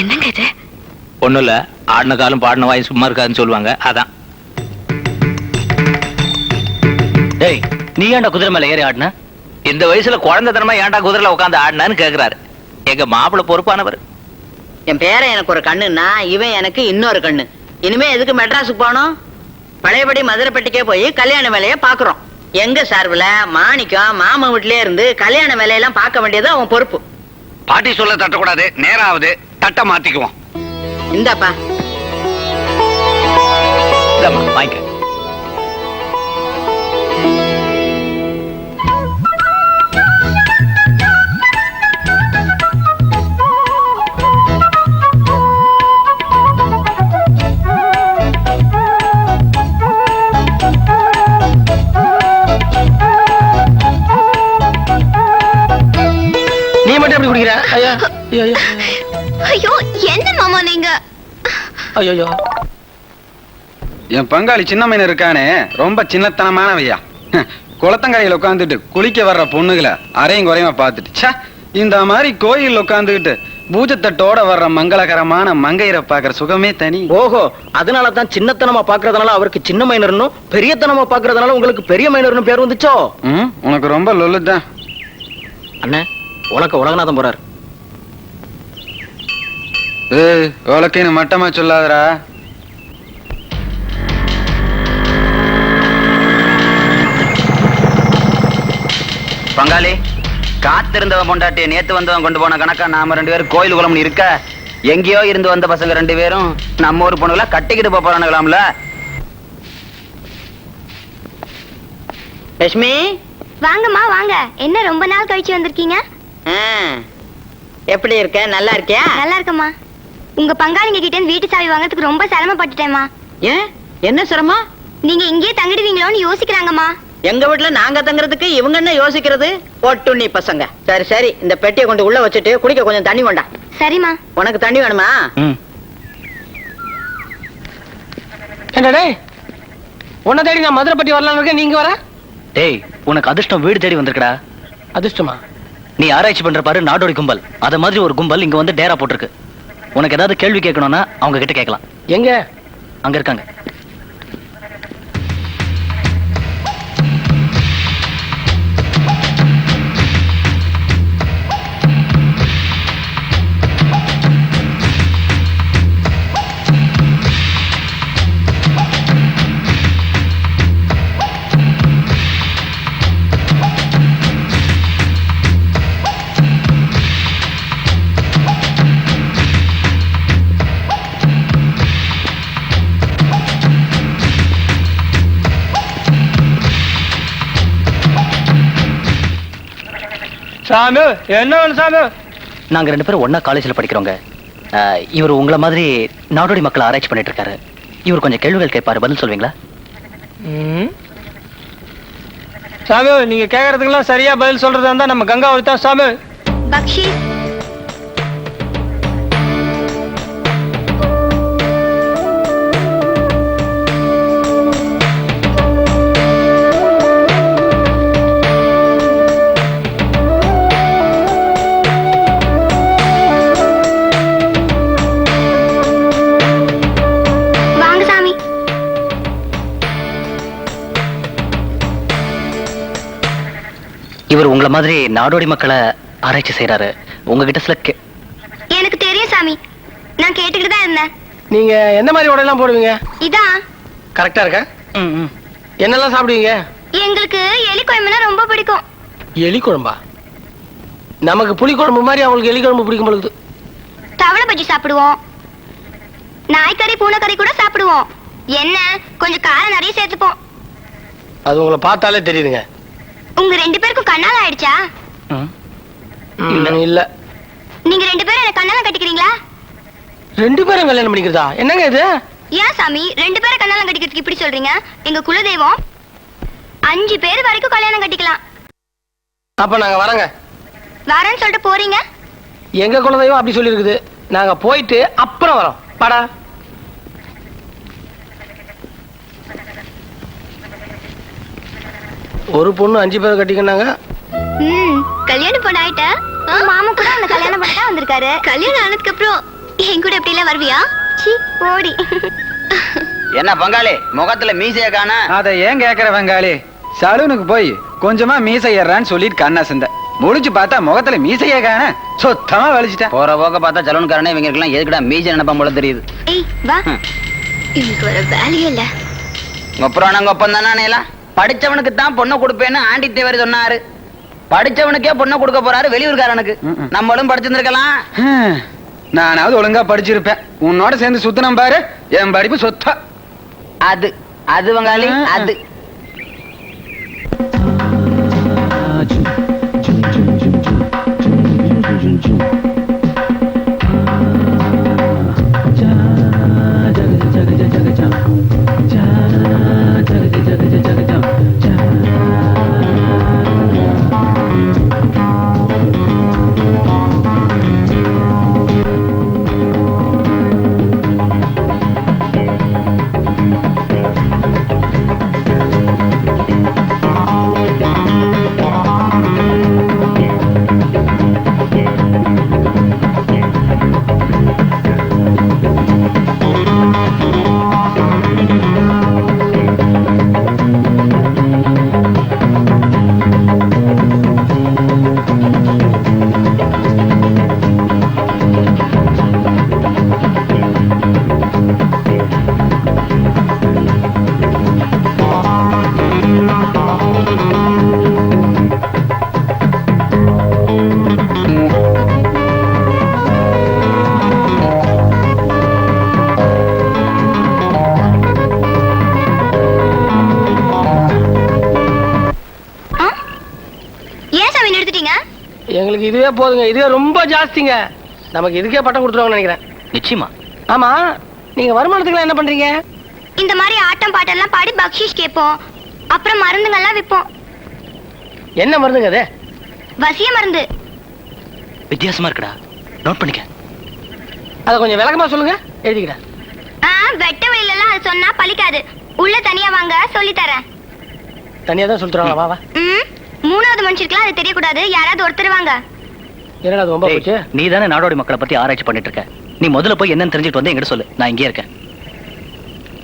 என்னங்க இது? ஒண்ணும் இல்ல ஆடின காலம் பாடின வாய் சும்மா இருக்காதுன்னு சொல்லுவாங்க அதான். டேய் நீ ஏன்டா குதிரை மேல ஏறி ஆடின? இந்த வயசுல குழந்தைத்தனமா ஏன்டா குதிரையில உட்காந்து ஆடினான்னு கேக்குறாரு. எங்க மாப்பிளை பொறுப்பானவர். என் பேரன் எனக்கு ஒரு கண்ணுன்னா இவன் எனக்கு இன்னொரு கண்ணு. இனிமே எதுக்கு மெட்ராஸுக்கு போகணும்? பழையபடி மதுரைப்பட்டிக்கே போய் கல்யாண வேலையை பாக்குறோம் எங்க சார்புல மாணிக்கம் மாமா வீட்லயே இருந்து கல்யாண வேலையெல்லாம் பார்க்க வேண்டியது அவன் பொறுப்பு. பாட்டி சொல்ல தட்டக்கூடாது நேராவது தட்டை மாத்திக்குவோம். இந்தாப்பா. வாங்கிக்க. நீ மட்டும் எப்படி குடிக்கிற? ஐயா ஐயோ. ஐயோ என்ன மாமா நீங்க? ஐயோ என் பங்காளி சின்ன மீன் இருக்கானே ரொம்ப சின்னத்தனமானவையா. குளத்தங்கரையில் உட்காந்துட்டு குளிக்க வர்ற பொண்ணுகளை அரையும் குறையுமா பார்த்துட்டு ச்சே இந்த மாதிரி கோயில் உட்காந்துக்கிட்டு பூஜத்தட்டோட வர்ற மங்களகரமான மங்கையரை பார்க்குற சுகமே தனி. ஓஹோ அதனால தான் சின்னத்தனமா பாக்குறதுனால அவருக்கு சின்ன மைனர்னும் பெரியத்தனமா பாக்குறதுனால உங்களுக்கு பெரிய மைனர்னு பேர் வந்துச்சோ? உனக்கு ரொம்ப லொல்லுதான். அண்ணே உனக்கு உலகநாதம் போறாரு. ஏய் உலக்கைன்னு மட்டமா சொல்லாதடா. பங்காளி காத்திருந்தவன் பொண்டாட்டிய நேத்து வந்தவன் கொண்டு போன கணக்கா நாம ரெண்டு பேரும் கோயில் குளம்னு இருக்க? எங்கேயோ இருந்து வந்த பசங்க ரெண்டு பேரும் நம்ம ஊர் பொண்ணுகள கட்டிக்கிட்டு போறானுங்களாம்ல? லட்சுமி? வாங்கம்மா வாங்க. என்ன ரொம்ப நாள் கழிச்சு வந்திருக்கீங்க? எப்படி இருக்க? நல்லா இருக்கியா? நல்லா இருக்கம்மா. உங்க பங்காளிங்க கிட்ட இருந்து வீட்டு சாவி வாங்குறதுக்கு ரொம்ப சிரமப்பட்டுட்டேம்மா. ஏன்? என்ன சிரமம்? நீங்க இங்கேயே தங்கிடுவீங்களோன்னு யோசிக்கிறாங்கம்மா. எங்க வீட்டுல நாங்க தங்குறதுக்கு இவங்க என்ன யோசிக்கிறது? ஒட்டுண்ணி பசங்க. சரி சரி. இந்த பெட்டியை கொண்டு உள்ள வச்சுட்டு குடிக்க கொஞ்சம் தண்ணி கொண்டா சரிம்மா. உனக்கு தண்ணி வேணுமா? ம். என்ன டேய் உன்னை தேடி நான் மதுரைப்பட்டி வரலான்னு இருக்கேன். நீங்க வர? டேய் உனக்கு அதிர்ஷ்டம் வீடு தேடி வந்திருக்கடா. அதிர்ஷ்டமா? நீ ஆராய்ச்சி பண்ற பாரு நாடோடி கும்பல். அத மாதிரி ஒரு கும்பல் இங்க வந்து டேரா போட்டிருக்கு. உனக்கு ஏதாவது கேள்வி கேட்கணும்னா அவங்க கிட்ட கேட்கலாம். எங்க? அங்க இருக்காங்க. சாமி என்ன வேணும் சாமி? நாங்க ரெண்டு பேரும் ஒண்ணா காலேஜ்ல படிக்கிறோங்க. அஹ், இவர் உங்கள மாதிரி நாடோடி மக்களை ஆராய்ச்சி பண்ணிட்டு இருக்காரு. இவர் கொஞ்சம் கேள்விகள் கேட்பாரு. பதில் சொல்வீங்களா? ம். சாமி நீங்க கேக்குறதுக்கெல்லாம் சரியா பதில் சொல்றதா இருந்தா நம்ம கங்காவதி தான் சாமி. பக்ஷீஸ் இவர் உங்கள மாதிரி நாடோடி மக்களை ஆராய்ச்சி செய்யறாரு உங்ககிட்ட சில எனக்கு தெரியும் சாமி. நான் கேட்டுக்கிட்டு தான் இருந்தேன். நீங்க எந்த மாதிரி உடையெல்லாம் போடுவீங்க? இதான் கரெக்டா இருக்க. என்னெல்லாம் சாப்பிடுவீங்க? எங்களுக்கு எலி குழம்புனா ரொம்ப பிடிக்கும். எலி குழம்பா? நமக்கு புளி குழம்பு மாதிரி அவங்களுக்கு எலி குழம்பு பிடிக்கும் பொழுது. தவளை பஜ்ஜி சாப்பிடுவோம். நாய்க்கறி பூனைக்கறி கூட சாப்பிடுவோம். என்ன? கொஞ்சம் காரம் நிறைய சேர்த்துப்போம். அது உங்களை பார்த்தாலே தெரியுதுங்க. உங்க ரெண்டு பேருக்கும் கண்ணால ஆயிடுச்சா? ம். இல்ல. இல்ல. நீங்க ரெண்டு பேரும் என்ன கண்ணால கட்டிக்கிறீங்களா? ரெண்டு பேரும் கல்யாணம் பண்ணிக்கிறதா? என்னங்க இது? ஏன் சாமி ரெண்டு பேரை கண்ணாலம் கட்டிக்கிறதுக்கு இப்படி சொல்றீங்க? எங்க குலதெய்வம் அஞ்சு பேர் வரைக்கும் கல்யாணம் கட்டிக்கலாம். அப்ப நாங்க வரங்க. வரேன்னு சொல்லிட்டு போறீங்க? எங்க குலதெய்வம் அப்படி சொல்லியிருக்குது. நாங்க போயிட்டு அப்புறம் வரோம். பாடா ஒரு பொண்ணு அஞ்சு பேர் கட்டிக்கினாங்க. ம் கல்யாணம் பண்ண ஆயிட்ட? மாமா கூட அந்த கல்யாணம் பண்ணிட்டா வந்திருக்காரு. கல்யாணம் ஆனதுக்கு அப்புறம் என் கூட இப்படி எல்லாம் வருவியா? சீ ஓடி. என்ன பங்காளி முகத்துல மீசைய காண? அதை ஏன் கேக்குற பங்காளி? சலூனுக்கு போய் கொஞ்சமா மீசை ஏறான்னு சொல்லிட்டு கண்ணா சந்த முடிச்சு பார்த்தா முகத்துல மீசையே காண. சுத்தமா வலிச்சிட்டேன். போற போக்க பார்த்தா சலூன்காரனே இவங்க எல்லாம் எதுக்குடா மீசை நினைப்பான் போல தெரியுது. ஏய் வா. இவனுக்கு வர வேலையே இல்ல. உங்க புராணங்க ஒப்பம் தானே படிச்சவனுக்கு தான் பொண்ணை கொடுப்பேன்னு ஆண்டி தேவர் சொன்னாரு. படிச்சவனுக்கே பொண்ணை கொடுக்க போறாரு வெளியூர்காரனுக்கு. ம்ம். நம்மளும் படிச்சிருந்திருக்கலாம். நானாவது ஒழுங்கா படிச்சிருப்பேன். உன்னோட சேர்ந்து சுத்தனம் பாரு என் படிப்பு சொத்தா. அது அது பங்காளி ஆ. அது. இதுவே போதுங்க. இதுவே ரொம்ப ஜாஸ்திங்க. நமக்கு இதுக்கே பட்டம் கொடுத்துருவாங்கன்னு நினைக்கிறேன். நிச்சயமா. ஆமா. நீங்க வருமானத்துக்கு என்ன பண்றீங்க? இந்த மாதிரி ஆட்டம் பாட்டெல்லாம் பாடி பக்ஷிஷ் கேட்போம். அப்புறம் மருந்துங்கள்லாம் விற்போம் என்ன மருந்துங்க அது? வசிய மருந்து. வித்தியாசமா இருக்குடா. நோட் பண்ணிக்க. அதை கொஞ்சம் விளக்கமா சொல்லுங்க. எழுதிக்கிறேன். ஆ வெட்ட வெளியில அது சொன்னா பலிக்காது உள்ள தனியா வாங்க சொல்லி தரேன். தனியா தான் சொல்லிட்டுறாங்களா வா வா. ம் மூணாவது மனுஷருக்குலாம் அது தெரியக்கூடாது. யாராவது ஒருத்தர் வாங்க. என்னடா அது ரொம்ப போச்சு? நீ தானே நாடோடி மக்களை பத்தி ஆராய்ச்சி பண்ணிட்டு இருக்க. நீ முதல்ல போய் என்னன்னு தெரிஞ்சுட்டு வந்து என்கிட்ட சொல்லு. நான் இங்கே இருக்கேன்.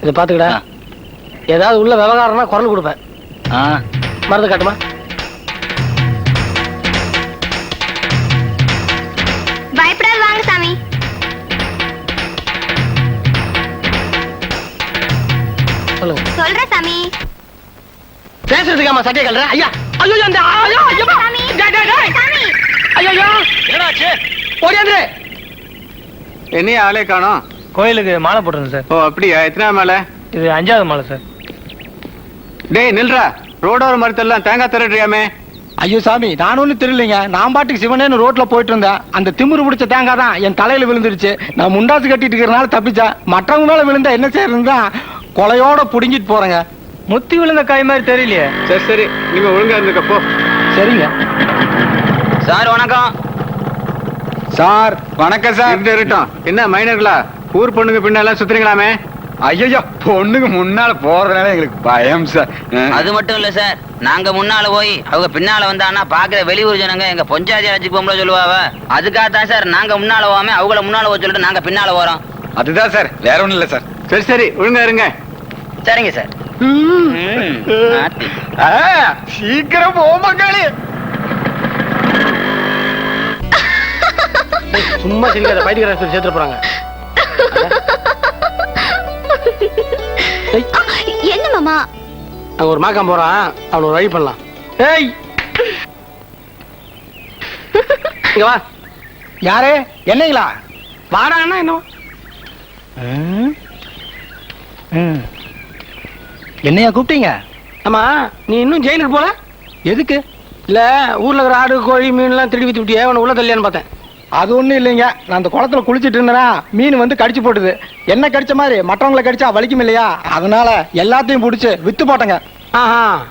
இதை பாத்துக்கடா. ஏதாவது உள்ள விவகாரம்னா குரல் கொடுப்பேன். ஆ. மருந்து காட்டுமா? பயப்படாது வாங்க சாமி. சொல்லுங்க. சொல்றேன் சாமி. பேசுறதுக்காம சட்டையை கல்ற ஐயா. ஐயோ அந்த ஐயோ ஐயோ. சாமி. டேய், டேய், டேய். சாமி. ஐயோ என்னடாச்சு? ஓடியாந்துரு என்ன ஆளே காணோம். கோயிலுக்கு மாலை போட்டிருந்தேன் சார். ஓ அப்படியா? எத்தனை மேல? இது அஞ்சாவது மாலை சார். டேய் நில்றா. ரோடோர மரத்தெல்லாம் தேங்காய் திரட்டுறியாமே. ஐயோ சாமி நான் ஒன்றும் தெரியலைங்க. நான் பாட்டுக்கு சிவனேன்னு ரோட்ல போயிட்டு இருந்தேன் அந்த திமிரு பிடிச்ச தேங்காய் தான் என் தலையில விழுந்துருச்சு. நான் முண்டாசு கட்டிட்டு இருக்கிறனால தப்பிச்சேன். மற்றவங்க மேல விழுந்தா என்ன செய்யறதுன்னு தான் கொலையோட புடுங்கிட்டு போறேங்க. முத்தி விழுந்த காய் மாதிரி தெரியலையே. சரி சரி. நீங்க ஒழுங்கா இருந்துக்க போ. சரிங்க. சார் வணக்கம். சார் வணக்கம் சார். இருந்து இருக்கட்டும் என்ன மைனர்களா? ஊர் பொண்ணுங்க பின்னால சுத்துறீங்களாமே? ஐயோ பொண்ணுங்க முன்னால போறதுனால எங்களுக்கு பயம் சார். அது மட்டும் இல்ல சார். நாங்க முன்னால போய் அவங்க பின்னால வந்தான்னா பாக்குற வெளியூர் ஜனங்க எங்க பொஞ்சாதி அழைச்சி போகும்போது சொல்லுவாவ அதுக்காக தான் சார் நாங்க முன்னால போகாம அவங்கள முன்னால போக சொல்லிட்டு நாங்க பின்னால போறோம். அதுதான் சார். வேற ஒண்ணும் இல்ல சார். சரி சரி. ஒழுங்கா இருங்க. சரிங்க சார். சீக்கிரம் போ மங்களே சும்மா சிரிக்காத பைத்தியக்காரன் சொல்லி சேர்த்துட்டு போறாங்க. என்ன மாமா? அங்க ஒரு மாக்கான் போறான் அவன ஒரு வழி பண்ணலாம். ஏய்! இங்க வா. யாரு? என்னங்களா? வாடான்னா என்ன என்னையா கூப்பிட்டீங்க? ஆமா நீ இன்னும் ஜெயிலுக்கு போல? எதுக்கு? இல்ல ஊர்ல இருக்கிற ஆடு கோழி மீன் எல்லாம் திருடி வித்து விட்டியே உன்னை உள்ள தள்ளியான்னு பார்த்தேன். அது ஒண்ணும் இல்லைங்க. நான் அந்த குளத்துல குளிச்சிட்டு இருந்தேனா மீன் வந்து கடிச்சு போட்டுது. என்ன கடிச்ச மாதிரி? மற்றவங்களை கடிச்சா வலிக்கும் இல்லையா? அதனால எல்லாத்தையும் பிடிச்சு வித்து போட்டேங்க. ஆஹா.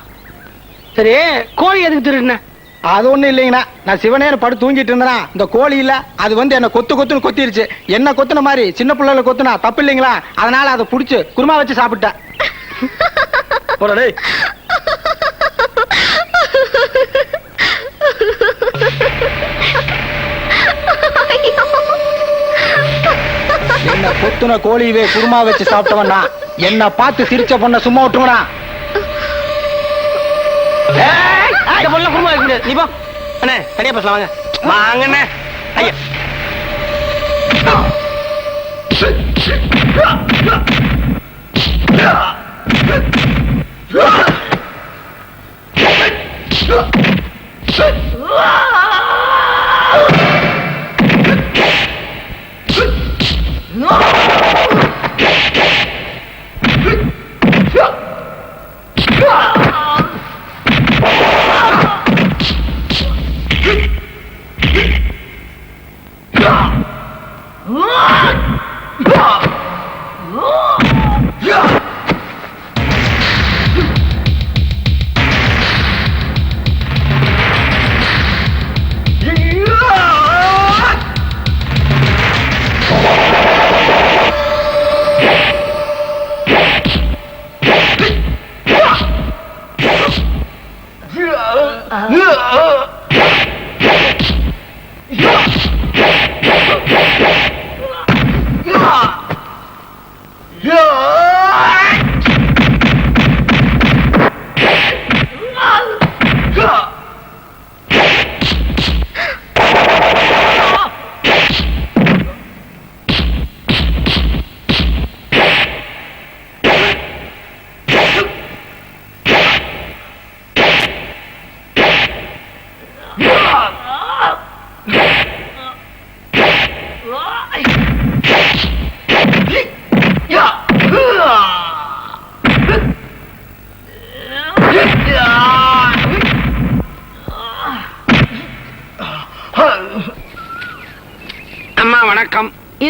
சரி கோழி எதுக்கு திருடின? அது ஒண்ணும் இல்லைங்கண்ணா. நான் சிவனேன்னு படு தூங்கிட்டு இருந்தேனா இந்த கோழி இல்ல. அது வந்து என்ன கொத்து கொத்துன்னு கொத்திருச்சு. என்ன கொத்துன மாதிரி சின்ன பிள்ளைல கொத்துனா தப்பு இல்லைங்களா? அதனால அதை புடிச்சு குருமா வச்சு சாப்பிட்டேன். குத்துன கோழியவே குருமா வச்சு சாப்பிட்டவனா? என்ன பார்த்து சிரிச்ச பொண்ண சும்மா இந்த பொண்ணு வைக்க முடியாது நீ போ. அண்ணே தனியா பேசலாம் வாங்க. வாங்கண்ணே ஐயா. அம்மா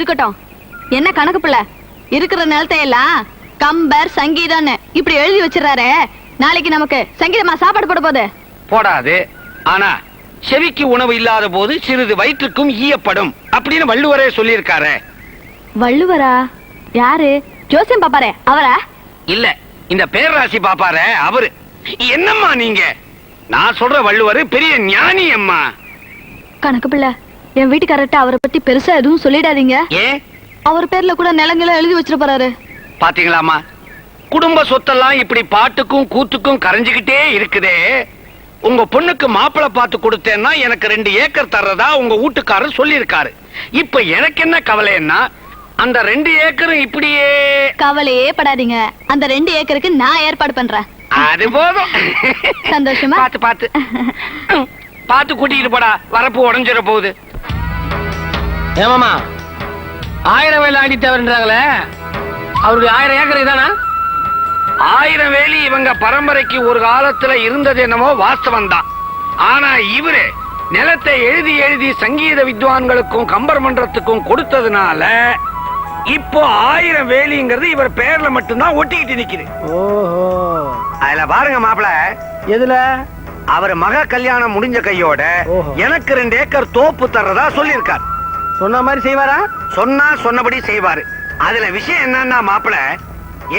இருக்கட்டும். என்ன கணக்கு பிள்ளை? இருக்கிற நிலத்தை எல்லாம் கம்பர் சங்கீதம்னு இப்படி எழுதி வச்சிடறாரு. நாளைக்கு நமக்கு சங்கீதமா சாப்பாடு போட போகுது. போடாது. ஆனா செவிக்கு உணவு இல்லாத போது சிறிது வயிற்றுக்கும் ஈயப்படும் அப்படின்னு வள்ளுவரே சொல்லியிருக்காரு. வள்ளுவரா? யாரு? ஜோசியம் பாப்பாரே அவரா? இல்ல இந்த பேரராசி பாப்பாரு அவரு. என்னம்மா நீங்க? நான் சொல்ற வள்ளுவர் பெரிய ஞானி அம்மா. கணக்கு பிள்ளை என் வீட்டுக்காரர்ட்ட அவரை பத்தி பெருசா எதுவும் சொல்லிடாதீங்க. ஏன் அவர் பேர்ல கூட நிலங்களை எழுதி வச்சிட்டு போறாரு பாத்தீங்களாமா குடும்ப சொத்தெல்லாம் இப்படி பாட்டுக்கும் கூத்துக்கும் கரைஞ்சுகிட்டே இருக்குதே. உங்க பொண்ணுக்கு மாப்பிளை பார்த்து கொடுத்தேன்னா எனக்கு ரெண்டு ஏக்கர் தர்றதா உங்க வீட்டுக்காரர் சொல்லியிருக்காரு. இப்ப எனக்கு என்ன கவலைன்னா அந்த ரெண்டு ஏக்கரும் இப்படியே கவலையே படாதீங்க. அந்த ரெண்டு ஏக்கருக்கு நான் ஏற்பாடு பண்றேன். அது போதும். சந்தோஷமா? பாத்து பாத்து பாத்து கூட்டிட்டு போடா. வரப்பு உடஞ்சிட போகுது. ஏமாமா ஆயிரம் வேலை ஆடி தேவைன்றாங்களே அவருக்கு ஆயிரம் ஏக்கர் இதானா? ஆயிரம் வேலி இவங்க பரம்பரைக்கு ஒரு காலத்துல இருந்தது என்னமோ வாஸ்தவம் தான் ஆனா இவரு நிலத்தை எழுதி எழுதி சங்கீத வித்வான்களுக்கும் கம்பர் மன்றத்துக்கும் கொடுத்ததுனால இப்போ ஆயிரம் வேலிங்கிறது இவர் பேர்ல மட்டும்தான் ஒட்டிக்கிட்டு நிக்குது. ஓஹோ. அதுல பாருங்க மாப்பிள. எதுல? அவர் மக கல்யாணம் முடிஞ்ச கையோட. எனக்கு ரெண்டு ஏக்கர் தோப்பு தர்றதா சொல்லியிருக்கார். சொன்ன மாதிரி செய்வாரா? சொன்னா சொன்னபடி செய்வாரு. அதுல விஷயம் என்னன்னா மாப்பிள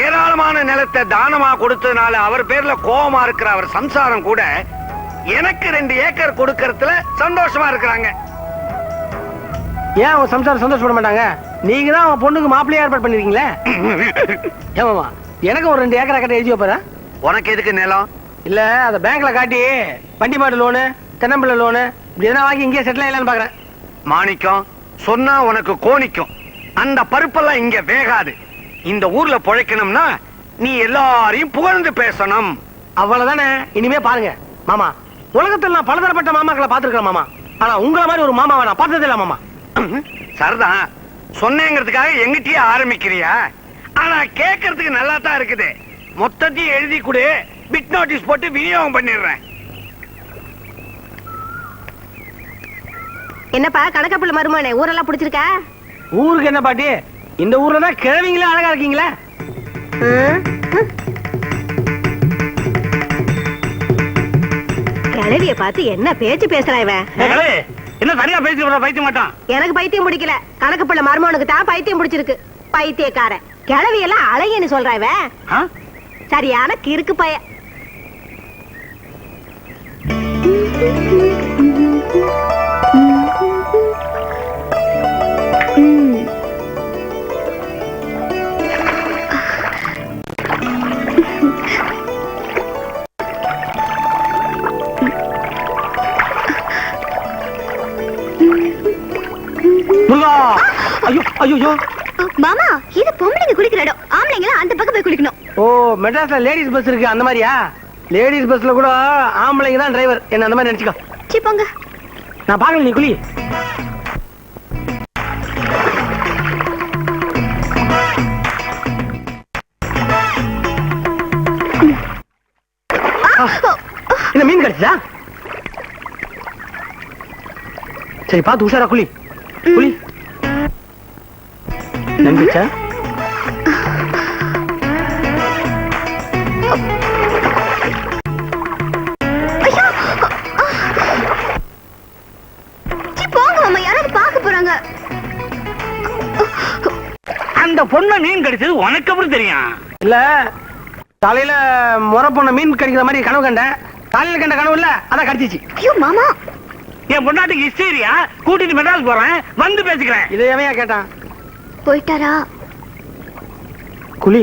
ஏராளமான நிலத்தை தானமா கொடுத்ததுனால அவர் பேர்ல கோவமா இருக்கிற அவர் சம்சாரம் கூட எனக்கு ரெண்டு ஏக்கர் கொடுக்கறதுல சந்தோஷமா இருக்கிறாங்க. ஏன் அவன் சம்சாரம் சந்தோஷப்பட மாட்டாங்க? நீங்க தான் அவன் பொண்ணுக்கு மாப்பிள்ளையா ஏற்பாடு பண்ணிருக்கீங்களே? ஏமாமா எனக்கு ஒரு ரெண்டு ஏக்கரை கட்ட எழுதி வைப்பாரா? உனக்கு எதுக்கு நிலம்? இல்ல அத பேங்க்ல காட்டி வண்டி மாடு லோனு தென்னம்பிள்ளை லோனு இப்படி எதனா வாங்கி இங்கே செட்டில் ஆகலான்னு பாக்குறேன். மாணிக்கம் சொன்னா உனக்கு கோணிக்கும். அந்த பருப்பெல்லாம் இங்க வேகாது. இந்த ஊர்ல பொழைக்கணும்னா நீ எல்லாரையும் புகழ்ந்து பேசணும். அவ்வளவுதானே? இனிமே பாருங்க மாமா. உலகத்தில் நான் பலதரப்பட்ட மாமாக்களை பார்த்திருக்கேன் மாமா. ஆனா உங்கள மாதிரி ஒரு மாமாவை நான் பார்த்ததே இல்ல மாமா. சரிதான் சொன்னேங்கிறதுக்காக எங்கிட்டயே ஆரம்பிக்கிறியா? ஆனா கேட்கறதுக்கு நல்லா தான் இருக்குது. மொத்தத்தையும் எழுதி கொடு. பிட் நோட்டீஸ் போட்டு விநியோகம் பண்ணிடுறேன். என்னப்பா கணக்கப்புள்ள மருமானே ஊரெல்லாம் பிடிச்சிருக்கா? ஊருக்கு என்ன பாட்டி? இந்த ஊர்ல தான் கிழவிங்களே அழகா இருக்கீங்களே? கிழவிய பார்த்து என்ன பேச்சு பேசுறான் இவன் என்ன சரியா பேசி பைத்திய மாட்டான். எனக்கு பைத்தியம் பிடிக்கல. கணக்கு பிள்ளை மருமனுக்கு தான் பைத்தியம் பிடிச்சிருக்கு. பைத்தியக்காரன். கிழவி எல்லாம் அழகின்னு சொல்றான் இவன் சரியான கிறுக்கு பைய. ஐயோ ஐயோ. மாமா இது பொம்பளைங்க குளிக்கிற இடம். ஆம்பளைங்க அந்த பக்கம் போய் குளிக்கணும். ஓ மெட்ராஸ்ல லேடிஸ் பஸ் இருக்கு அந்த மாதிரியா? லேடிஸ் பஸ்ல கூட ஆம்பளைங்க தான் டிரைவர் என்ன அந்த மாதிரி நினைச்சுக்கோ. சி போங்க. நான் பாக்கல நீ குளி. இந்த மீன் கிடைச்சதா? சரி பார்த்து உஷாரா குளி. குளி. நம்பிச்சா? அந்த பொண்ணை மீன் கடிச்சது உனக்கு அப்புறம் தெரியும்? இல்ல காலையில முறை பொண்ண மீன் கடிக்கிற மாதிரி கனவு கண்டேன். காலையில கண்ட கனவு இல்ல அதான் கடிச்சிச்சு. ஐயோ மாமா. என் பொண்டாட்டிக்கு ஹிஸ்டீரியா கூட்டிட்டு மெட்ராஸ் போறேன் வந்து பேசிக்கிறேன். இதை எவையா கேட்டான்? போயிட்டாரா குழி